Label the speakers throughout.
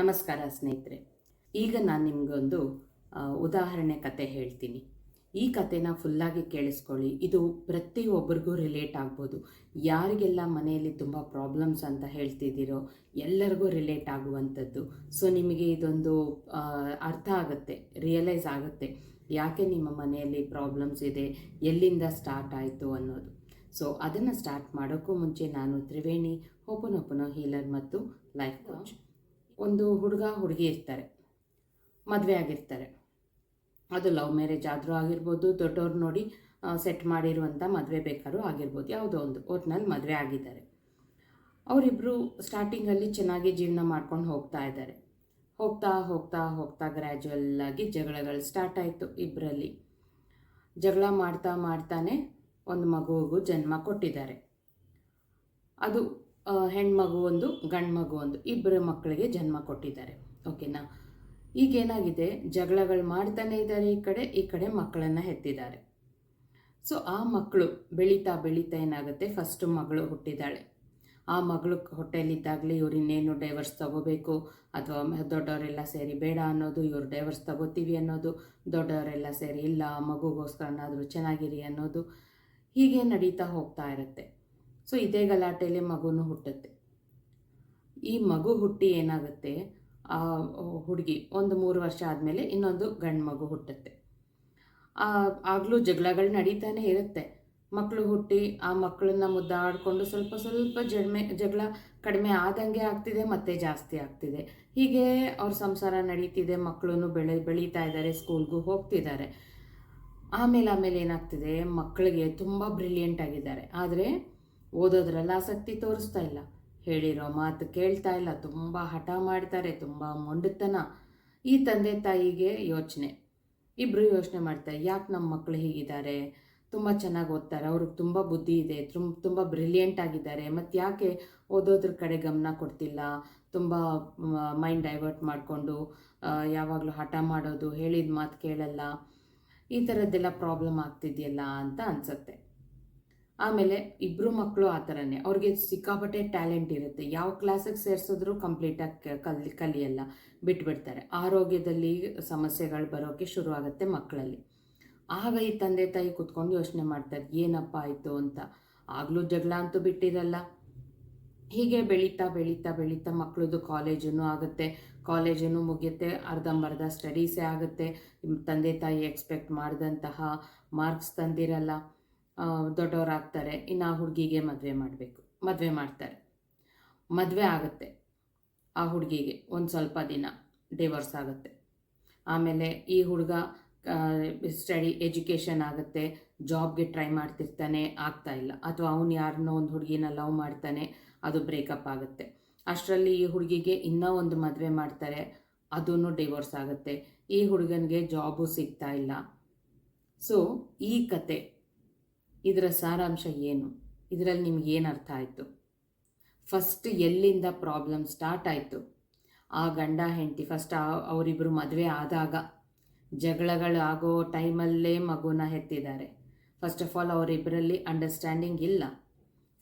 Speaker 1: ನಮಸ್ಕಾರ ಸ್ನೇಹಿತರೆ. ಈಗ ನಾನು ನಿಮಗೊಂದು ಉದಾಹರಣೆ ಕತೆ ಹೇಳ್ತೀನಿ. ಈ ಕತೆನ ಫುಲ್ಲಾಗಿ ಕೇಳಿಸ್ಕೊಳ್ಳಿ. ಇದು ಪ್ರತಿಯೊಬ್ಬರಿಗೂ ರಿಲೇಟ್ ಆಗ್ಬೋದು. ಯಾರಿಗೆಲ್ಲ ಮನೆಯಲ್ಲಿ ತುಂಬ ಪ್ರಾಬ್ಲಮ್ಸ್ ಅಂತ ಹೇಳ್ತಿದ್ದೀರೋ ಎಲ್ಲರಿಗೂ ರಿಲೇಟ್ ಆಗುವಂಥದ್ದು. ಸೊ ನಿಮಗೆ ಇದೊಂದು ಅರ್ಥ ಆಗುತ್ತೆ ರಿಯಲೈಸ್ ಆಗುತ್ತೆ. ಯಾಕೆ ನಿಮ್ಮ ಮನೆಯಲ್ಲಿ ಪ್ರಾಬ್ಲಮ್ಸ್ ಇದೆ, ಎಲ್ಲಿಂದ ಸ್ಟಾರ್ಟ್ ಆಯಿತು ಅನ್ನೋದು. ಸೊ ಅದನ್ನು ಸ್ಟಾರ್ಟ್ ಮಾಡೋಕ್ಕೂ ಮುಂಚೆ ನಾನು ತ್ರಿವೇಣಿ ಓಪನೋ ಹೀಲರ್ ಮತ್ತು ಲೈಫ್ ಕೋಚ್ ಒಂದು ಹುಡುಗ, ಹುಡುಗಿ ಇರ್ತಾರೆ. ಮದುವೆ ಆಗಿರ್ತಾರೆ. ಅದು ಲವ್ ಮ್ಯಾರೇಜ್ ಆದರೂ ಆಗಿರ್ಬೋದು, ದೊಡ್ಡವ್ರು ನೋಡಿ ಸೆಟ್ ಮಾಡಿರುವಂಥ ಮದುವೆ ಬೇಕಾದ್ರೂ ಆಗಿರ್ಬೋದು, ಯಾವುದೋ ಒಂದು ಒಟ್ನಲ್ಲಿ ಮದುವೆ ಆಗಿದ್ದಾರೆ. ಅವರಿಬ್ಬರು ಸ್ಟಾರ್ಟಿಂಗಲ್ಲಿ ಚೆನ್ನಾಗಿ ಜೀವನ ಮಾಡ್ಕೊಂಡು ಹೋಗ್ತಾ ಇದ್ದಾರೆ. ಹೋಗ್ತಾ ಹೋಗ್ತಾ ಹೋಗ್ತಾ ಗ್ರ್ಯಾಜುವಲ್ ಆಗಿ ಜಗಳಗಳು ಸ್ಟಾರ್ಟ್ ಆಯಿತು ಇಬ್ಬರಲ್ಲಿ ಜಗಳ ಮಾಡ್ತಾ, ಮಾಡ್ತಾನೆ ಒಂದು ಮಗುವಿಗೂ ಜನ್ಮ ಕೊಟ್ಟಿದ್ದಾರೆ. ಅದು ಹೆಣ್ಮಗು ಒಂದು ಗಂಡು ಮಗು ಒಂದು, ಇಬ್ಬರು ಮಕ್ಕಳಿಗೆ ಜನ್ಮ ಕೊಟ್ಟಿದ್ದಾರೆ. ಓಕೆನಾ? ಈಗೇನಾಗಿದೆ? ಜಗಳಗಳು ಮಾಡ್ತಾನೆ ಇದ್ದಾರೆ ಈ ಕಡೆ ಈ ಕಡೆ ಮಕ್ಕಳನ್ನು ಹೆತ್ತಿದ್ದಾರೆ. ಸೊ ಆ ಮಕ್ಕಳು ಬೆಳೀತಾ ಬೆಳೀತಾ ಏನಾಗುತ್ತೆ? ಫಸ್ಟು ಮಗಳು ಹುಟ್ಟಿದ್ದಾಳೆ. ಆ ಮಗಳು ಹೊಟ್ಟೆಯಲ್ಲಿದ್ದಾಗಲೇ ಇವ್ರು ಇನ್ನೇನು ಡೈವರ್ಸ್ ತಗೋಬೇಕು? ಅಥವಾ ದೊಡ್ಡವರೆಲ್ಲ ಸೇರಿ ಬೇಡ ಅನ್ನೋದು, ಇವ್ರು ಡೈವರ್ಸ್ ತಗೋತೀವಿ ಅನ್ನೋದು, ದೊಡ್ಡವರೆಲ್ಲ ಸೇರಿ ಇಲ್ಲ, ಮಗುಗೋಸ್ಕರನಾದರೂ ಚೆನ್ನಾಗಿರಿ ಅನ್ನೋದು ಹೀಗೆ ನಡೀತಾ ಹೋಗ್ತಾ ಇರುತ್ತೆ. ಸೊ ಇದೇ ಗಲಾಟೆಯಲ್ಲಿ ಮಗುನು ಹುಟ್ಟುತ್ತೆ. ಈ ಮಗು ಹುಟ್ಟಿ ಏನಾಗುತ್ತೆ? ಆ ಹುಡುಗಿ ಒಂದು ಮೂರು ವರ್ಷ ಆದಮೇಲೆ ಇನ್ನೊಂದು ಗಂಡು ಮಗು ಹುಟ್ಟುತ್ತೆ. ಆಗಲೂ ಜಗಳಗಳು ನಡೀತಾನೆ ಇರುತ್ತೆ. ಮಕ್ಕಳು ಹುಟ್ಟಿ, ಆ ಮಕ್ಕಳನ್ನ ಮುದ್ದಾಡಿಕೊಂಡು ಸ್ವಲ್ಪ ಸ್ವಲ್ಪ ಜಡ್ಮೆ, ಜಗಳ ಕಡಿಮೆ ಆದಂಗೆ ಆಗ್ತಿದೆ, ಮತ್ತೆ ಜಾಸ್ತಿ ಆಗ್ತಿದೆ. ಹೀಗೆ ಅವ್ರ ಸಂಸಾರ ನಡೀತಿದೆ ಮಕ್ಕಳು ಬೆಳೆ, ಬೆಳೀತಾ ಇದ್ದಾರೆ, ಸ್ಕೂಲ್ಗೂ ಹೋಗ್ತಿದ್ದಾರೆ. ಆಮೇಲೆ ಆಮೇಲೆ ಏನಾಗ್ತಿದೆ? ಮಕ್ಕಳಿಗೆ ತುಂಬ ಬ್ರಿಲಿಯಂಟ್ ಆಗಿದ್ದಾರೆ. ಆದರೆ ಓದೋದ್ರಲ್ಲಿ ಆಸಕ್ತಿ ತೋರಿಸ್ತಾ ಇಲ್ಲ. ಹೇಳಿರೋ ಮಾತು ಕೇಳ್ತಾ ಇಲ್ಲ. ತುಂಬ ಹಠ ಮಾಡ್ತಾರೆ, ತುಂಬ ಮೊಂಡತನ. ಈ ತಂದೆ ತಾಯಿಗೆ ಯೋಚನೆ. ಇಬ್ಬರು ಯೋಚನೆ ಮಾಡ್ತಾರೆ, ಯಾಕೆ ನಮ್ಮ ಮಕ್ಕಳು ಹೀಗಿದ್ದಾರೆ? ತುಂಬ ಚೆನ್ನಾಗಿ ಓದ್ತಾರೆ. ಅವ್ರಿಗೆ ತುಂಬ ಬುದ್ಧಿ ಇದೆ ತುಂಬ ತುಂಬ ಬ್ರಿಲಿಯಂಟ್ ಆಗಿದ್ದಾರೆ. ಮತ್ತು ಯಾಕೆ ಓದೋದ್ರ ಕಡೆ ಗಮನ ಕೊಡ್ತಿಲ್ಲ? ತುಂಬ ಮೈಂಡ್ ಡೈವರ್ಟ್ ಮಾಡಿಕೊಂಡು ಯಾವಾಗಲೂ ಹಠ ಮಾಡೋದು, ಹೇಳಿದ ಮಾತು ಕೇಳಲ್ಲ. ಈ ಥರದ್ದೆಲ್ಲ ಪ್ರಾಬ್ಲಮ್ ಆಗ್ತಿದೆಯಲ್ಲ ಅಂತ ಅನಿಸುತ್ತೆ. ಆಮೇಲೆ ಇಬ್ಬರು ಮಕ್ಕಳು ಆ ಥರನೇ. ಅವ್ರಿಗೆ ಸಿಕ್ಕಾಪಟ್ಟೆ ಟ್ಯಾಲೆಂಟ್ ಇರುತ್ತೆ. ಯಾವ ಕ್ಲಾಸಿಗೆ ಸೇರಿಸಿದ್ರು ಕಂಪ್ಲೀಟಾಗಿ ಕಲಿ, ಕಲಿಯಲ್ಲ. ಬಿಟ್ಬಿಡ್ತಾರೆ. ಆರೋಗ್ಯದಲ್ಲಿ ಸಮಸ್ಯೆಗಳು ಬರೋಕ್ಕೆ ಶುರು ಆಗುತ್ತೆ ಮಕ್ಕಳಲ್ಲಿ. ಆಗ ಈ ತಂದೆ ತಾಯಿ ಕುತ್ಕೊಂಡು ಯೋಚನೆ ಮಾಡ್ತಾರೆ, ಏನಪ್ಪ ಆಯಿತು ಅಂತ. ಆಗಲೂ ಜಗಳ ಅಂತೂ ಬಿಟ್ಟಿರಲ್ಲ. ಹೀಗೆ ಬೆಳೀತಾ ಬೆಳೀತಾ ಬೆಳೀತಾ ಮಕ್ಕಳದು ಕಾಲೇಜೂ ಆಗುತ್ತೆ. ಕಾಲೇಜನ್ನು ಮುಗಿಯುತ್ತೆ. ಅರ್ಧಂಬರ್ಧ ಸ್ಟಡೀಸೇ ಆಗುತ್ತೆ. ತಂದೆ ತಾಯಿ ಎಕ್ಸ್ಪೆಕ್ಟ್ ಮಾಡಿದಂತಹ ಮಾರ್ಕ್ಸ್ ತಂದಿರಲ್ಲ. ದೊಡ್ಡವರಾಗ್ತಾರೆ, ಇನ್ನು ಆ ಹುಡುಗಿಗೆ ಮದುವೆ ಮಾಡಬೇಕು, ಮದುವೆ ಮಾಡ್ತಾರೆ. ಮದುವೆ ಆಗುತ್ತೆ ಆ ಹುಡುಗಿಗೆ, ಒಂದು ಸ್ವಲ್ಪ ದಿನ ಡಿವೋರ್ಸ್ ಆಗುತ್ತೆ. ಆಮೇಲೆ ಈ ಹುಡುಗ ಸ್ಟಡಿ ಎಜುಕೇಷನ್ ಆಗುತ್ತೆ ಜಾಬ್ಗೆ ಟ್ರೈ ಮಾಡ್ತಿರ್ತಾನೆ, ಆಗ್ತಾ ಇಲ್ಲ. ಅಥವಾ ಅವನು ಯಾರನ್ನೋ ಒಂದು ಹುಡುಗಿನ ಲವ್ ಮಾಡ್ತಾನೆ, ಅದು ಬ್ರೇಕಪ್ ಆಗುತ್ತೆ. ಅಷ್ಟರಲ್ಲಿ ಈ ಹುಡುಗಿಗೆ ಇನ್ನೂ ಒಂದು ಮದುವೆ ಮಾಡ್ತಾರೆ ಅದೂ ಡಿವೋರ್ಸ್ ಆಗುತ್ತೆ. ಈ ಹುಡುಗನಿಗೆ ಜಾಬು ಸಿಗ್ತಾ ಇಲ್ಲ. ಸೊ ಈ ಕತೆ ಇದರ ಸಾರಾಂಶ ಏನು? ಇದರಲ್ಲಿ ನಿಮ್ಗೆ ಏನು ಅರ್ಥ ಆಯಿತು? ಫಸ್ಟ್ ಎಲ್ಲಿಂದ ಪ್ರಾಬ್ಲಮ್ ಸ್ಟಾರ್ಟ್ ಆಯಿತು? ಆ ಗಂಡ, ಹೆಂಡತಿ ಫಸ್ಟ್ ಅವರಿಬ್ಬರು ಮದುವೆ ಆದಾಗ ಜಗಳಗಳು ಆಗೋ ಟೈಮಲ್ಲೇ ಮಗುನ ಹೆತ್ತಿದ್ದಾರೆ. ಫಸ್ಟ್ ಆಫ್ ಆಲ್ ಅವರಿಬ್ಬರಲ್ಲಿ ಅಂಡರ್ಸ್ಟ್ಯಾಂಡಿಂಗ್ ಇಲ್ಲ.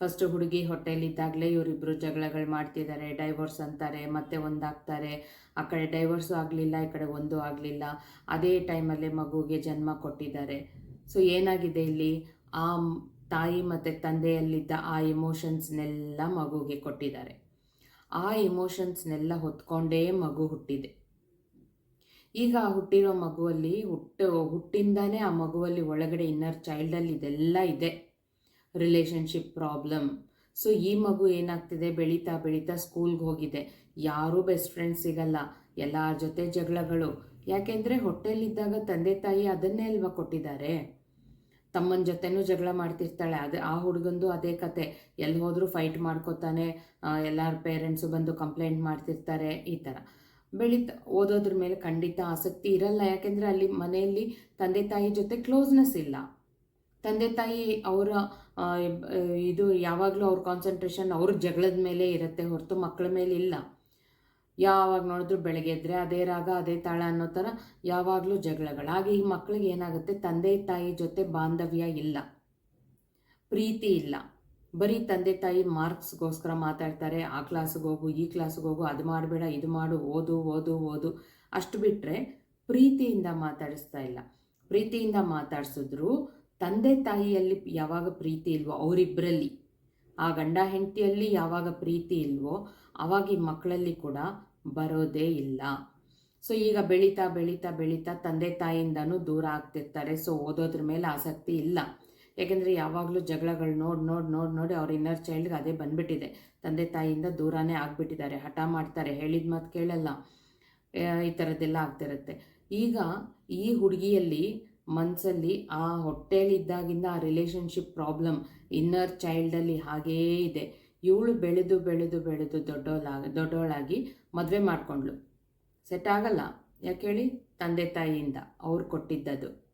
Speaker 1: ಫಸ್ಟ್ ಹುಡುಗಿ ಹೊಟ್ಟೆಲಿದ್ದಾಗಲೇ ಇವರಿಬ್ಬರು ಜಗಳಗಳು ಮಾಡ್ತಿದ್ದಾರೆ. ಡೈವೋರ್ಸ್ ಅಂತಾರೆ, ಮತ್ತೆ ಒಂದಾಗ್ತಾರೆ. ಆ ಕಡೆ ಡೈವೋರ್ಸು ಆಗಲಿಲ್ಲ, ಈ ಕಡೆ ಒಂದು ಆಗಲಿಲ್ಲ. ಅದೇ ಟೈಮಲ್ಲೇ ಮಗುಗೆ ಜನ್ಮ ಕೊಟ್ಟಿದ್ದಾರೆ. ಸೊ ಏನಾಗಿದೆ ಇಲ್ಲಿ? ಆ ತಾಯಿ ಮತ್ತು ತಂದೆಯಲ್ಲಿದ್ದ ಆ ಎಮೋಷನ್ಸ್ನೆಲ್ಲ ಮಗುಗೆ ಕೊಟ್ಟಿದ್ದಾರೆ. ಆ ಎಮೋಷನ್ಸ್ನೆಲ್ಲ ಹೊತ್ಕೊಂಡೇ ಮಗು ಹುಟ್ಟಿದೆ. ಈಗ ಹುಟ್ಟಿರೋ ಮಗುವಲ್ಲಿ ಹುಟ್ಟು, ಹುಟ್ಟಿಂದಾನೇ ಆ ಮಗುವಲ್ಲಿ ಒಳಗಡೆ ಇನ್ನರ್ ಚೈಲ್ಡಲ್ಲಿ ಇದೆಲ್ಲ ಇದೆ. ರಿಲೇಷನ್ಶಿಪ್ ಪ್ರಾಬ್ಲಮ್ ಸೊ ಈ ಮಗು ಏನಾಗ್ತಿದೆ? ಬೆಳೀತಾ ಬೆಳೀತಾ ಸ್ಕೂಲ್ಗೆ ಹೋಗಿದೆ. ಯಾರೂ ಬೆಸ್ಟ್ ಫ್ರೆಂಡ್ಸ್ ಸಿಗಲ್ಲ. ಎಲ್ಲರ ಜೊತೆ ಜಗಳಗಳು. ಯಾಕೆಂದರೆ ಹೊಟ್ಟೆಲಿದ್ದಾಗ ತಂದೆ ತಾಯಿ ಅದನ್ನೇ ಅಲ್ವಾ ಕೊಟ್ಟಿದ್ದಾರೆ? ತಮ್ಮನ ಜೊತೆನೂ ಜಗಳ ಮಾಡ್ತಿರ್ತಾಳೆ. ಅದು ಆ ಹುಡುಗಂದು ಅದೇ ಕತೆ. ಎಲ್ಲಿ ಹೋದರೂ ಫೈಟ್ ಮಾಡ್ಕೋತಾನೆ ಎಲ್ಲರ ಪೇರೆಂಟ್ಸು ಬಂದು ಕಂಪ್ಲೇಂಟ್ ಮಾಡ್ತಿರ್ತಾರೆ, ಈ ಥರ ಬೆಳೀತಾ ಓದೋದ್ರ ಮೇಲೆ ಖಂಡಿತ ಆಸಕ್ತಿ ಇರಲ್ಲ. ಯಾಕೆಂದರೆ ಅಲ್ಲಿ ಮನೆಯಲ್ಲಿ ತಂದೆ ತಾಯಿ ಜೊತೆ ಕ್ಲೋಸ್ನೆಸ್ ಇಲ್ಲ. ತಂದೆ ತಾಯಿ ಅವರ ಇದು ಯಾವಾಗಲೂ ಅವ್ರ ಕಾನ್ಸಂಟ್ರೇಷನ್ ಅವ್ರ ಜಗಳದ ಮೇಲೆ ಇರುತ್ತೆ ಹೊರತು ಮಕ್ಕಳ ಮೇಲೆ ಇಲ್ಲ ಯಾವಾಗ ನೋಡಿದ್ರು ಬೆಳಗ್ಗೆ ಎದ್ದರೆ ಅದೇ ರಾಗ, ಅದೇ ತಾಳ ಅನ್ನೋ ಥರ ಯಾವಾಗಲೂ ಜಗಳಗಳು. ಹಾಗೆ ಈ ಮಕ್ಕಳಿಗೆ ಏನಾಗುತ್ತೆ? ತಂದೆ, ತಾಯಿ ಜೊತೆ ಬಾಂಧವ್ಯ ಇಲ್ಲ. ಪ್ರೀತಿ ಇಲ್ಲ. ಬರೀ ತಂದೆ, ತಾಯಿ ಮಾರ್ಕ್ಸ್ಗೋಸ್ಕರ ಮಾತಾಡ್ತಾರೆ. ಆ ಕ್ಲಾಸ್ಗೆ ಹೋಗು, ಈ ಕ್ಲಾಸ್ಗೆ ಹೋಗು, ಅದು ಮಾಡಬೇಡ, ಇದು ಮಾಡು, ಓದು ಓದು ಓದು. ಅಷ್ಟು ಬಿಟ್ಟರೆ ಪ್ರೀತಿಯಿಂದ ಮಾತಾಡಿಸ್ತಾ ಇಲ್ಲ. ಪ್ರೀತಿಯಿಂದ ಮಾತಾಡಿಸಿದ್ರು ತಂದೆ, ತಾಯಿಯಲ್ಲಿ ಯಾವಾಗ ಪ್ರೀತಿ ಇಲ್ವೋ? ಅವರಿಬ್ಬರಲ್ಲಿ ಆ ಗಂಡ, ಹೆಂಡತಿಯಲ್ಲಿ ಯಾವಾಗ ಪ್ರೀತಿ ಇಲ್ವೋ? ಆವಾಗ ಈ ಮಕ್ಕಳಲ್ಲಿ ಕೂಡ ಬರೋದೇ ಇಲ್ಲ. ಸೊ ಈಗ ಬೆಳೀತಾ ಬೆಳೀತಾ ಬೆಳೀತಾ ತಂದೆ ತಾಯಿಯಿಂದನೂ ದೂರ ಆಗ್ತಿರ್ತಾರೆ. ಸೊ ಓದೋದ್ರ ಮೇಲೆ ಆಸಕ್ತಿ ಇಲ್ಲ. ಯಾಕೆಂದರೆ ಯಾವಾಗಲೂ ಜಗಳಗಳು ನೋಡಿ ನೋಡಿ ನೋಡಿ ನೋಡಿ ಅವ್ರ ಇನ್ನರ್ ಚೈಲ್ಡ್ಗೆ ಅದೇ ಬಂದುಬಿಟ್ಟಿದೆ. ತಂದೆ ತಾಯಿಯಿಂದ ದೂರನೇ ಆಗಿಬಿಟ್ಟಿದ್ದಾರೆ. ಹಠ ಮಾಡ್ತಾರೆ. ಹೇಳಿದ ಮಾತು ಕೇಳಲ್ಲ. ಈ ಥರದ್ದೆಲ್ಲ ಆಗ್ತಿರುತ್ತೆ. ಈಗ ಈ ಹುಡುಗಿಯಲ್ಲಿ ಮನಸ್ಸಲ್ಲಿ ಆ ಹೊಟ್ಟೆಲಿದ್ದಾಗಿಂದ ಆ ರಿಲೇಷನ್ಶಿಪ್ ಪ್ರಾಬ್ಲಮ್ ಇನ್ನರ್ ಚೈಲ್ಡಲ್ಲಿ ಹಾಗೇ ಇದೆ. ಇವಳು ಬೆಳೆದು ಬೆಳೆದು ಬೆಳೆದು ದೊಡ್ಡವಳಾಗಿ ದೊಡ್ಡವಳಾಗಿ ಮದುವೆ ಮಾಡಿಕೊಂಡ್ಳು. ಸೆಟ್ ಆಗಲ್ಲ. ಯಾಕೆ ಹೇಳಿ? ತಂದೆ ತಾಯಿಯಿಂದ ಅವ್ರು ಕೊಟ್ಟಿದ್ದದು.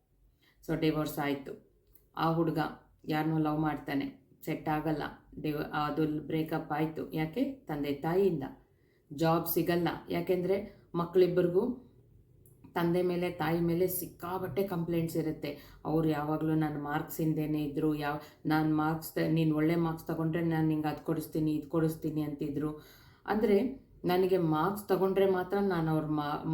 Speaker 1: ಸೊ ಡಿವೋರ್ಸ್ ಆಯಿತು. ಆ ಹುಡುಗ ಯಾರನ್ನೂ ಲವ್ ಮಾಡ್ತಾನೆ. ಸೆಟ್ ಆಗಲ್ಲ. ಡಿವ ಅದು ಬ್ರೇಕಪ್ ಆಯಿತು. ಯಾಕೆ? ತಂದೆ ತಾಯಿಯಿಂದ. ಜಾಬ್ ಸಿಗಲ್ಲ. ಯಾಕೆಂದರೆ ಮಕ್ಕಳಿಬ್ಬರಿಗೂ ತಂದೆ ಮೇಲೆ, ತಾಯಿ ಮೇಲೆ ಸಿಕ್ಕಾಬಟ್ಟೆ ಕಂಪ್ಲೇಂಟ್ಸ್ ಇರುತ್ತೆ. ಅವ್ರು ಯಾವಾಗಲೂ ನನ್ನ ಮಾರ್ಕ್ಸ್ ಹಿಂದೆನೇ ಇದ್ದರು ಯಾವ, ನಾನು ಮಾರ್ಕ್ಸ್ ನೀನು ಒಳ್ಳೆ ಮಾರ್ಕ್ಸ್ ತೊಗೊಂಡ್ರೆ ನಾನು ನಿಂಗೆ ಅದು ಕೊಡಿಸ್ತೀನಿ, ಇದು ಕೊಡಿಸ್ತೀನಿ ಅಂತಿದ್ರು. ಅಂದರೆ ನನಗೆ ಮಾರ್ಕ್ಸ್ ತಗೊಂಡ್ರೆ ಮಾತ್ರ ನಾನು ಅವ್ರ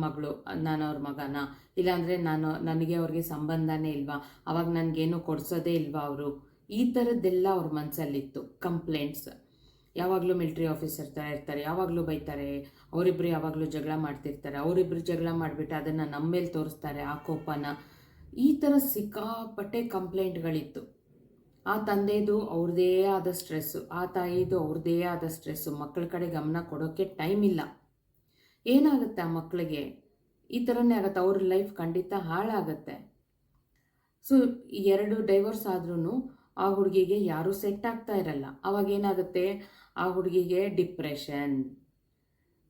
Speaker 1: ಮಗಳು, ನಾನು ಅವ್ರ ಮಗನ? ಇಲ್ಲಾಂದರೆ ನಾನು, ನನಗೆ ಅವ್ರಿಗೆ ಸಂಬಂಧನೇ ಇಲ್ವಾ? ಅವಾಗ ನನಗೇನು ಕೊಡಿಸೋದೇ ಇಲ್ವಾ ಅವರು? ಈ ಥರದ್ದೆಲ್ಲ ಅವ್ರ ಮನಸ್ಸಲ್ಲಿತ್ತು ಕಂಪ್ಲೇಂಟ್ಸ್ ಯಾವಾಗಲೂ ಮಿಲ್ಟ್ರಿ ಆಫೀಸರ್ ಥರ ಇರ್ತಾರೆ, ಯಾವಾಗಲೂ ಬೈತಾರೆ ಅವರಿಬ್ಬರು ಯಾವಾಗಲೂ ಜಗಳ ಮಾಡ್ತಿರ್ತಾರೆ ಅವರಿಬ್ಬರು ಜಗಳ ಮಾಡಿಬಿಟ್ಟು ಅದನ್ನು ನಮ್ಮ ಮೇಲೆ ತೋರಿಸ್ತಾರೆ, ಆ ಕೋಪನ. ಈ ಥರ ಸಿಕ್ಕಾಪಟ್ಟೆ ಕಂಪ್ಲೇಂಟ್ಗಳಿತ್ತು. ಆ ತಂದೆದು ಅವ್ರದ್ದೇ ಆದ ಸ್ಟ್ರೆಸ್ಸು, ಆ ತಾಯಿದು ಅವ್ರದ್ದೇ ಆದ ಸ್ಟ್ರೆಸ್ಸು ಮಕ್ಕಳ ಕಡೆ ಗಮನ ಕೊಡೋಕ್ಕೆ ಟೈಮ್ ಇಲ್ಲ. ಏನಾಗುತ್ತೆ ಆ ಮಕ್ಕಳಿಗೆ ಈ ಥರನೇ ಆಗುತ್ತೆ, ಅವ್ರ ಲೈಫ್ ಖಂಡಿತ ಹಾಳಾಗುತ್ತೆ. ಸೊ ಎರಡು ಡೈವರ್ಸ್ ಆದ್ರೂ ಆ ಹುಡುಗಿಗೆ ಯಾರೂ ಸೆಟ್ ಆಗ್ತಾ ಇರಲ್ಲ. ಅವಾಗ ಏನಾಗುತ್ತೆ ಆ ಹುಡುಗಿಗೆ ಡಿಪ್ರೆಷನ್.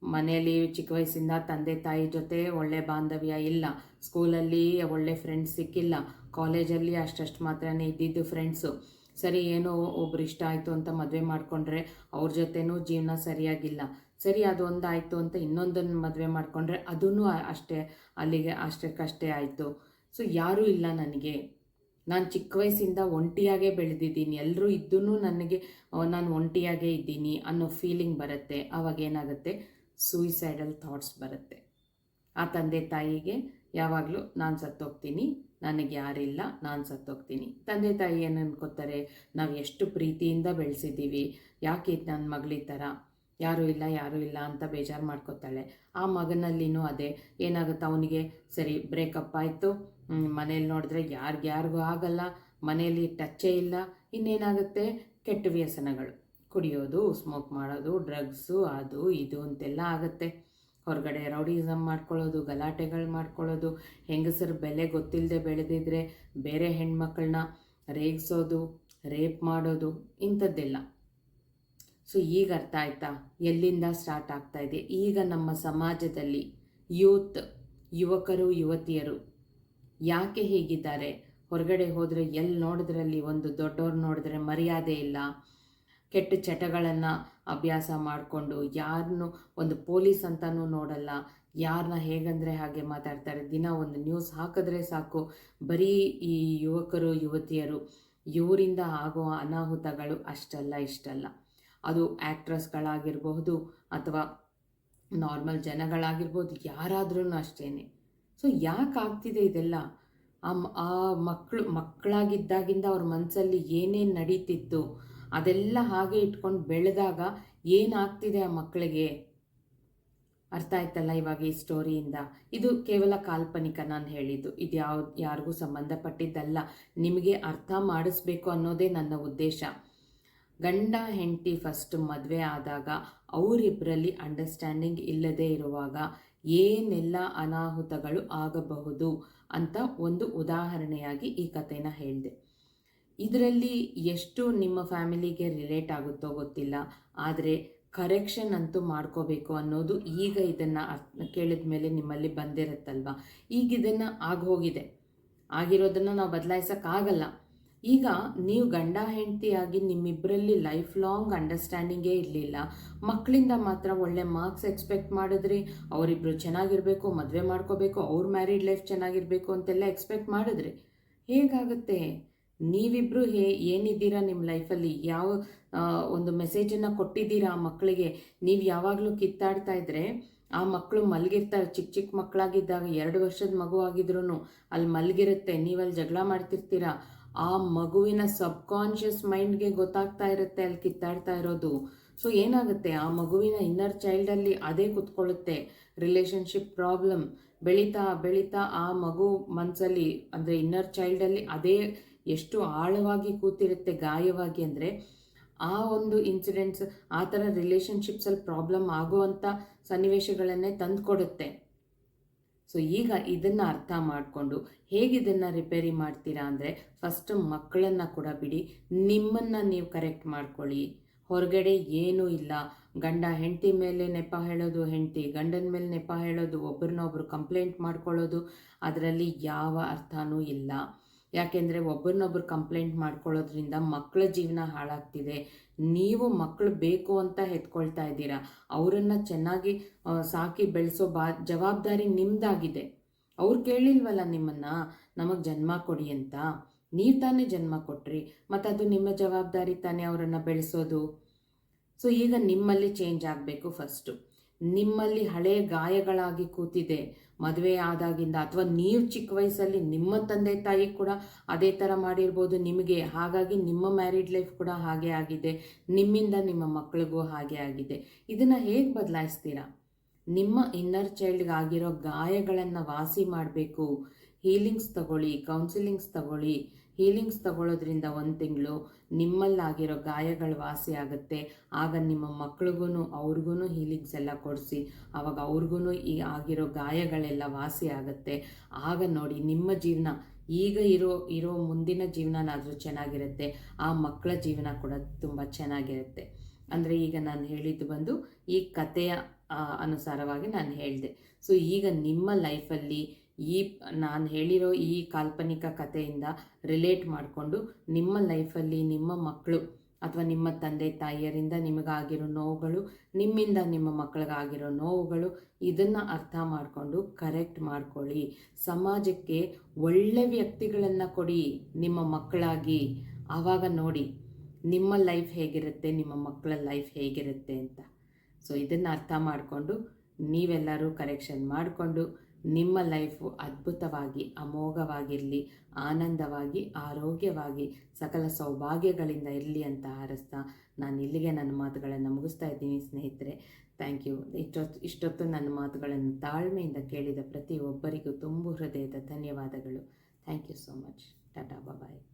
Speaker 1: ಮನೆಯಲ್ಲಿ ಚಿಕ್ಕ ವಯಸ್ಸಿಂದ ತಂದೆ ತಾಯಿ ಜೊತೆ ಒಳ್ಳೆ ಬಾಂಧವ್ಯ ಇಲ್ಲ. ಸ್ಕೂಲಲ್ಲಿ ಒಳ್ಳೆ ಫ್ರೆಂಡ್ಸ್ ಸಿಕ್ಕಿಲ್ಲ. ಕಾಲೇಜಲ್ಲಿ ಅಷ್ಟಷ್ಟು ಮಾತ್ರನೇ ಇದ್ದಿದ್ದು ಫ್ರೆಂಡ್ಸು ಸರಿ, ಏನೋ ಒಬ್ರು ಇಷ್ಟ ಆಯಿತು ಅಂತ ಮದುವೆ ಮಾಡಿಕೊಂಡ್ರೆ ಅವ್ರ ಜೊತೆನೂ ಜೀವನ ಸರಿಯಾಗಿಲ್ಲ. ಸರಿ ಅದು ಆಯಿತು ಅಂತ ಇನ್ನೊಂದನ್ನು ಮದುವೆ ಮಾಡಿಕೊಂಡ್ರೆ ಅದೂ ಅಷ್ಟೇ ಅಲ್ಲಿಗೆ ಅಷ್ಟಕ್ಕಷ್ಟೇ ಆಯಿತು. ಸೊ ಯಾರೂ ಇಲ್ಲ ನನಗೆ. ನಾನು ಚಿಕ್ಕ ವಯಸ್ಸಿಂದ ಒಂಟಿಯಾಗೇ ಬೆಳೆದಿದ್ದೀನಿ. ಎಲ್ಲರೂ ಇದ್ದೂ ನನಗೆ ನಾನು ಒಂಟಿಯಾಗೇ ಇದ್ದೀನಿ ಅನ್ನೋ ಫೀಲಿಂಗ್ ಬರುತ್ತೆ. ಆವಾಗ ಏನಾಗುತ್ತೆ? ಸೂಯಿಸೈಡಲ್ ಥಾಟ್ಸ್ ಬರುತ್ತೆ. ಆ ತಂದೆ ತಾಯಿಗೆ, ಯಾವಾಗಲೂ ನಾನು ಸತ್ತೋಗ್ತೀನಿ. ನನಗೆ ಯಾರಿಲ್ಲ, ನಾನು ಸತ್ತೋಗ್ತೀನಿ. ತಂದೆ ತಾಯಿ ಏನು ಅನ್ಕೋತಾರೆ? ನಾವು ಎಷ್ಟು ಪ್ರೀತಿಯಿಂದ ಬೆಳೆಸಿದ್ದೀವಿ ಯಾಕೆ ನನ್ನ ಮಗಳಿ ಥರ ಯಾರೂ ಇಲ್ಲ ಯಾರೂ ಇಲ್ಲ ಅಂತ ಬೇಜಾರು ಮಾಡ್ಕೋತಾಳೆ. ಆ ಮಗನಲ್ಲಿನೂ ಅದೇ. ಏನಾಗುತ್ತೆ? ಅವನಿಗೆ ಸರಿ ಬ್ರೇಕಪ್ ಆಯಿತು. ಮನೇಲಿ ನೋಡಿದ್ರೆ ಯಾರಿಗೆ ಯಾರಿಗೂ ಆಗಲ್ಲ. ಮನೆಯಲ್ಲಿ ಟಚ್ಚೇ ಇಲ್ಲ. ಇನ್ನೇನಾಗುತ್ತೆ? ಕೆಟ್ಟ ವ್ಯಸನಗಳು. ಕುಡಿಯೋದು ಸ್ಮೋಕ್ ಮಾಡೋದು ಡ್ರಗ್ಸು ಅದು, ಇದು ಅಂತೆಲ್ಲ ಆಗುತ್ತೆ. ಹೊರಗಡೆ ರೌಡಿಸಮ್ ಮಾಡ್ಕೊಳ್ಳೋದು, ಗಲಾಟೆಗಳು ಮಾಡ್ಕೊಳ್ಳೋದು, ಹೆಂಗಸರ ಬೆಲೆ ಗೊತ್ತಿಲ್ಲದೆ ಬೆಳೆದಿದ್ರೆ ಬೇರೆ ಹೆಣ್ಮಕ್ಳನ್ನ ರೇಗಿಸೋದು ರೇಪ್ ಮಾಡೋದು, ಇಂಥದ್ದೆಲ್ಲ. ಸೊ ಈಗ ಅರ್ಥ ಆಯ್ತಾ? ಎಲ್ಲಿಂದ ಸ್ಟಾರ್ಟ್ ಆಗ್ತಾ ಇದೆ? ಈಗ ನಮ್ಮ ಸಮಾಜದಲ್ಲಿ ಯೂತ್, ಯುವಕರು, ಯುವತಿಯರು ಯಾಕೆ ಹೇಗಿದ್ದಾರೆ? ಹೊರಗಡೆ ಹೋದರೆ ಎಲ್ಲಿ ನೋಡಿದ್ರಲ್ಲಿ ಒಂದು ದೊಡ್ಡವ್ರು ನೋಡಿದ್ರೆ ಮರ್ಯಾದೆ ಇಲ್ಲ. ಕೆಟ್ಟ ಚಟಗಳನ್ನು ಅಭ್ಯಾಸ ಮಾಡಿಕೊಂಡು ಯಾರನ್ನು ಒಂದು ಪೊಲೀಸ್ ಅಂತಲೂ ನೋಡಲ್ಲ. ಯಾರನ್ನ ಹೇಗಂದರೆ ಹಾಗೆ ಮಾತಾಡ್ತಾರೆ. ದಿನ ಒಂದು ನ್ಯೂಸ್ ಹಾಕಿದ್ರೆ ಸಾಕು. ಬರೀ ಈ ಯುವಕರು, ಯುವತಿಯರು, ಇವರಿಂದ ಆಗುವ ಅನಾಹುತಗಳು ಅಷ್ಟಲ್ಲ, ಇಷ್ಟಲ್ಲ. ಅದು ಆ್ಯಕ್ಟ್ರೆಸ್ಗಳಾಗಿರಬಹುದು ಅಥವಾ ನಾರ್ಮಲ್ ಜನಗಳಾಗಿರ್ಬೋದು ಯಾರಾದ್ರೂ ಅಷ್ಟೇ ಸೊ ಯಾಕೆ ಆಗ್ತಿದೆ ಇದೆಲ್ಲ? ಆ ಆ ಮಕ್ಕಳು ಮಕ್ಕಳಾಗಿದ್ದಾಗಿಂದ ಅವ್ರ ಮನಸ್ಸಲ್ಲಿ ಏನೇನು ನಡೀತಿತ್ತು, ಅದೆಲ್ಲ ಹಾಗೆ ಇಟ್ಕೊಂಡು ಬೆಳೆದಾಗ ಏನಾಗ್ತಿದೆ ಆ ಮಕ್ಕಳಿಗೆ ಅರ್ಥ ಆಯ್ತಲ್ಲ ಇವಾಗ ಈ ಸ್ಟೋರಿಯಿಂದ ಇದು ಕೇವಲ ಕಾಲ್ಪನಿಕ ನಾನು ಹೇಳಿದ್ದು. ಇದು ಯಾವ, ಯಾರಿಗೂ ಸಂಬಂಧಪಟ್ಟಿದ್ದಲ್ಲ. ನಿಮಗೆ ಅರ್ಥ ಮಾಡಿಸ್ಬೇಕು ಅನ್ನೋದೇ ನನ್ನ ಉದ್ದೇಶ. ಗಂಡ ಹೆಂಡತಿ ಫಸ್ಟ್ ಮದುವೆ ಆದಾಗ ಅವರಿಬ್ಬರಲ್ಲಿ ಅಂಡರ್ಸ್ಟ್ಯಾಂಡಿಂಗ್ ಇಲ್ಲದೇ ಇರುವಾಗ ಏನೆಲ್ಲ ಅನಾಹುತಗಳು ಆಗಬಹುದು ಅಂತ ಒಂದು ಉದಾಹರಣೆಯಾಗಿ ಈ ಕಥೆನ ಹೇಳಿದೆ. ಇದರಲ್ಲಿ ಎಷ್ಟು ನಿಮ್ಮ ಫ್ಯಾಮಿಲಿಗೆ ರಿಲೇಟ್ ಆಗುತ್ತೋ ಗೊತ್ತಿಲ್ಲ, ಆದರೆ ಕರೆಕ್ಷನ್ ಅಂತೂ ಮಾಡ್ಕೋಬೇಕು ಅನ್ನೋದು ಈಗ ಇದನ್ನು ಅರ್ಥ ಕೇಳಿದ ಮೇಲೆ ನಿಮ್ಮಲ್ಲಿ ಬಂದಿರುತ್ತಲ್ವ? ಈಗ ಇದನ್ನು ಆಗೋಗಿದೆ ಆಗಿರೋದನ್ನು ನಾವು ಬದಲಾಯಿಸೋಕ್ಕಾಗಲ್ಲ ಈಗ ನೀವು ಗಂಡ ಹೆಂಡತಿಯಾಗಿ ನಿಮ್ಮಿಬ್ಬರಲ್ಲಿ ಲೈಫ್ ಲಾಂಗ್ ಅಂಡರ್ಸ್ಟ್ಯಾಂಡಿಂಗೇ ಇರಲಿಲ್ಲ. ಮಕ್ಕಳಿಂದ ಮಾತ್ರ ಒಳ್ಳೆ ಮಾರ್ಕ್ಸ್ ಎಕ್ಸ್ಪೆಕ್ಟ್ ಮಾಡಿದ್ರಿ ಅವರಿಬ್ಬರು ಚೆನ್ನಾಗಿರಬೇಕು, ಮದುವೆ ಮಾಡ್ಕೋಬೇಕು, ಅವ್ರ ಮ್ಯಾರಿಡ್ ಲೈಫ್ ಚೆನ್ನಾಗಿರಬೇಕು ಅಂತೆಲ್ಲ ಎಕ್ಸ್ಪೆಕ್ಟ್ ಮಾಡಿದ್ರಿ ಹೇಗಾಗುತ್ತೆ? ನೀವಿಬ್ಬರು ಹೇ, ಏನಿದ್ದೀರಾ ನಿಮ್ಮ ಲೈಫಲ್ಲಿ ಯಾವ ಒಂದು ಮೆಸೇಜನ್ನು ಕೊಟ್ಟಿದ್ದೀರಾ ಆ ಮಕ್ಕಳಿಗೆ? ನೀವು ಯಾವಾಗಲೂ ಕಿತ್ತಾಡ್ತಾ ಇದ್ರೆ ಆ ಮಕ್ಕಳು ಮಲಗಿರ್ತಾರೆ ಚಿಕ್ಕ ಚಿಕ್ಕ ಮಕ್ಕಳಾಗಿದ್ದಾಗ ಎರಡು ವರ್ಷದ ಮಗು ಆಗಿದ್ರು ಅಲ್ಲಿ ಮಲಗಿರುತ್ತೆ ನೀವಲ್ಲಿ ಜಗಳ ಮಾಡ್ತಿರ್ತೀರಾ? ಆ ಮಗುವಿನ ಸಬ್ ಕಾನ್ಷಿಯಸ್ ಮೈಂಡ್ಗೆ ಗೊತ್ತಾಗ್ತಾ ಇರುತ್ತೆ, ಅಲ್ಲಿ ಕಿತ್ತಾಡ್ತಾ ಇರೋದು. ಸೊ, ಏನಾಗುತ್ತೆ? ಆ ಮಗುವಿನ ಇನ್ನರ್ ಚೈಲ್ಡಲ್ಲಿ ಅದೇ ಕುತ್ಕೊಳ್ಳುತ್ತೆ. Relationship problem. ಬೆಳೀತಾ ಬೆಳೀತಾ ಆ ಮಗು ಮನಸ್ಸಲ್ಲಿ ಅಂದರೆ ಇನ್ನರ್ ಚೈಲ್ಡಲ್ಲಿ ಅದೇ ಎಷ್ಟು ಆಳವಾಗಿ ಕೂತಿರುತ್ತೆ, ಗಾಯವಾಗಿ ಅಂದರೆ, ಆ ಒಂದು ಇನ್ಸಿಡೆಂಟ್ಸ್, ಆ ಥರ ರಿಲೇಷನ್ಶಿಪ್ಸಲ್ಲಿ ಪ್ರಾಬ್ಲಮ್ ಆಗುವಂಥ ಸನ್ನಿವೇಶಗಳನ್ನೇ ತಂದುಕೊಡುತ್ತೆ. ಸೊ ಈಗ ಇದನ್ನು ಅರ್ಥ ಮಾಡಿಕೊಂಡು ಹೇಗೆ ಇದನ್ನು ರಿಪೇರಿ ಮಾಡ್ತೀರಾ ಅಂದರೆ ಫಸ್ಟ್ ಮಕ್ಕಳನ್ನು ಕೂಡ ಬಿಡಿ. ನಿಮ್ಮನ್ನು ನೀವು ಕರೆಕ್ಟ್ ಮಾಡ್ಕೊಳ್ಳಿ. ಹೊರಗಡೆ ಏನೂ ಇಲ್ಲ. ಗಂಡ ಹೆಂಡತಿ ಮೇಲೆ ನೆಪ ಹೇಳೋದು ಹೆಂಡತಿ, ಗಂಡನ ಮೇಲೆ ನೆಪ ಹೇಳೋದು ಒಬ್ರನ್ನೊಬ್ರು ಕಂಪ್ಲೇಂಟ್ ಮಾಡ್ಕೊಳ್ಳೋದು, ಅದರಲ್ಲಿ ಯಾವ ಅರ್ಥನೂ ಇಲ್ಲ. ಯಾಕೆಂದರೆ ಒಬ್ರನ್ನೊಬ್ರು ಕಂಪ್ಲೇಂಟ್ ಮಾಡ್ಕೊಳ್ಳೋದ್ರಿಂದ ಮಕ್ಕಳ ಜೀವನ ಹಾಳಾಗ್ತಿದೆ. ನೀವು ಮಕ್ಕಳು ಬೇಕು ಅಂತ ಹೆತ್ಕೊಳ್ತಾ ಇದ್ದೀರಾ? ಅವರನ್ನು ಚೆನ್ನಾಗಿ ಸಾಕಿ ಬೆಳೆಸೋ ಬಾ, ಜವಾಬ್ದಾರಿ ನಿಮ್ಮದಾಗಿದೆ ಅವ್ರು ಕೇಳಿಲ್ವಲ್ಲ ನಿಮ್ಮನ್ನು? ನಮಗೆ ಜನ್ಮ ಕೊಡಿ ಅಂತ. ನೀವು ತಾನೇ ಜನ್ಮ ಕೊಟ್ರಿ, ಮತ್ತು ಅದು ನಿಮ್ಮ ಜವಾಬ್ದಾರಿ ತಾನೇ ಅವರನ್ನು ಬೆಳೆಸೋದು. ಸೊ, ಈಗ ನಿಮ್ಮಲ್ಲಿ ಚೇಂಜ್ ಆಗಬೇಕು ಫಸ್ಟು ನಿಮ್ಮಲ್ಲಿ ಹಳೆಯ ಗಾಯಗಳಾಗಿ ಕೂತಿದೆ. ಮದುವೆ ಆದಾಗಿಂದ ಅಥವಾ ನೀವು ಚಿಕ್ಕ ವಯಸ್ಸಲ್ಲಿ ನಿಮ್ಮ ತಂದೆ ತಾಯಿ ಕೂಡ ಅದೇ ಥರ ಮಾಡಿರ್ಬೋದು ನಿಮಗೆ. ಹಾಗಾಗಿ ನಿಮ್ಮ ಮ್ಯಾರಿಡ್ ಲೈಫ್ ಕೂಡ ಹಾಗೆ ಆಗಿದೆ. ನಿಮ್ಮಿಂದ ನಿಮ್ಮ ಮಕ್ಕಳಿಗೂ ಹಾಗೆ ಆಗಿದೆ. ಇದನ್ನು ಹೇಗೆ ಬದಲಾಯಿಸ್ತೀರಾ? ನಿಮ್ಮ ಇನ್ನರ್ ಚೈಲ್ಡ್ಗೆ ಆಗಿರೋ ಗಾಯಗಳನ್ನು ವಾಸಿ ಮಾಡಬೇಕು. ಹೀಲಿಂಗ್ಸ್ ತಗೊಳ್ಳಿ ಕೌನ್ಸಿಲಿಂಗ್ಸ್ ತಗೊಳ್ಳಿ ಹೀಲಿಂಗ್ಸ್ ತಗೊಳ್ಳೋದ್ರಿಂದ ಒಂದು ತಿಂಗಳು ನಿಮ್ಮಲ್ಲಾಗಿರೋ ಗಾಯಗಳು ವಾಸಿ ಆಗುತ್ತೆ. ಆಗ ನಿಮ್ಮ ಮಕ್ಳಿಗೂ ಅವ್ರಿಗೂ ಹೀಲಿಂಗ್ಸ್ ಎಲ್ಲ ಕೊಡಿಸಿ. ಆವಾಗ ಅವ್ರಿಗೂ ಈ ಆಗಿರೋ ಗಾಯಗಳೆಲ್ಲ ವಾಸಿ ಆಗುತ್ತೆ. ಆಗ ನೋಡಿ ನಿಮ್ಮ ಜೀವನ, ಈಗ ಇರೋ ಇರೋ ಮುಂದಿನ ಜೀವನನಾದರೂ ಚೆನ್ನಾಗಿರುತ್ತೆ. ಆ ಮಕ್ಕಳ ಜೀವನ ಕೂಡ ತುಂಬ ಚೆನ್ನಾಗಿರುತ್ತೆ. ಅಂದರೆ ಈಗ ನಾನು ಹೇಳಿದ್ದು ಬಂದು ಈ ಕಥೆಯ ಅನುಸಾರವಾಗಿ ನಾನು ಹೇಳಿದೆ. ಸೊ ಈಗ ನಿಮ್ಮ ಲೈಫಲ್ಲಿ ಈ ನಾನು ಹೇಳಿರೋ ಈ ಕಾಲ್ಪನಿಕ ಕಥೆಯಿಂದ ರಿಲೇಟ್ ಮಾಡಿಕೊಂಡು ನಿಮ್ಮ ಲೈಫಲ್ಲಿ ನಿಮ್ಮ ಮಕ್ಕಳು ಅಥವಾ ನಿಮ್ಮ ತಂದೆ ತಾಯಿಯರಿಂದ ನಿಮಗಾಗಿರೋ ನೋವುಗಳು, ನಿಮ್ಮಿಂದ ನಿಮ್ಮ ಮಕ್ಕಳಿಗಾಗಿರೋ ನೋವುಗಳು ಇದನ್ನು ಅರ್ಥ ಮಾಡಿಕೊಂಡು ಕರೆಕ್ಟ್ ಮಾಡ್ಕೊಳ್ಳಿ. ಸಮಾಜಕ್ಕೆ ಒಳ್ಳೆ ವ್ಯಕ್ತಿಗಳನ್ನು ಕೊಡಿ, ನಿಮ್ಮ ಮಕ್ಕಳಾಗಿ. ಆವಾಗ ನೋಡಿ, ನಿಮ್ಮ ಲೈಫ್ ಹೇಗಿರುತ್ತೆ, ನಿಮ್ಮ ಮಕ್ಕಳ ಲೈಫ್ ಹೇಗಿರುತ್ತೆ ಅಂತ. ಸೊ ಇದನ್ನು ಅರ್ಥ ಮಾಡಿಕೊಂಡು ನೀವೆಲ್ಲರೂ ಕರೆಕ್ಷನ್ ಮಾಡಿಕೊಂಡು ನಿಮ್ಮ ಲೈಫು ಅದ್ಭುತವಾಗಿ, ಅಮೋಘವಾಗಿರಲಿ, ಆನಂದವಾಗಿ, ಆರೋಗ್ಯವಾಗಿ, ಸಕಲ ಸೌಭಾಗ್ಯಗಳಿಂದ ಇರಲಿ ಅಂತ ಹಾರಿಸ್ತಾ ನಾನು ಇಲ್ಲಿಗೆ ನನ್ನ ಮಾತುಗಳನ್ನು ಮುಗಿಸ್ತಾ ಇದ್ದೀನಿ ಸ್ನೇಹಿತರೆ. ಥ್ಯಾಂಕ್ ಯು ಇಷ್ಟೊತ್ತು ಇಷ್ಟೊತ್ತು ನನ್ನ ಮಾತುಗಳನ್ನು ತಾಳ್ಮೆಯಿಂದ ಕೇಳಿದ ಪ್ರತಿಯೊಬ್ಬರಿಗೂ ತುಂಬು ಹೃದಯದ ಧನ್ಯವಾದಗಳು. Thank you so much tata bye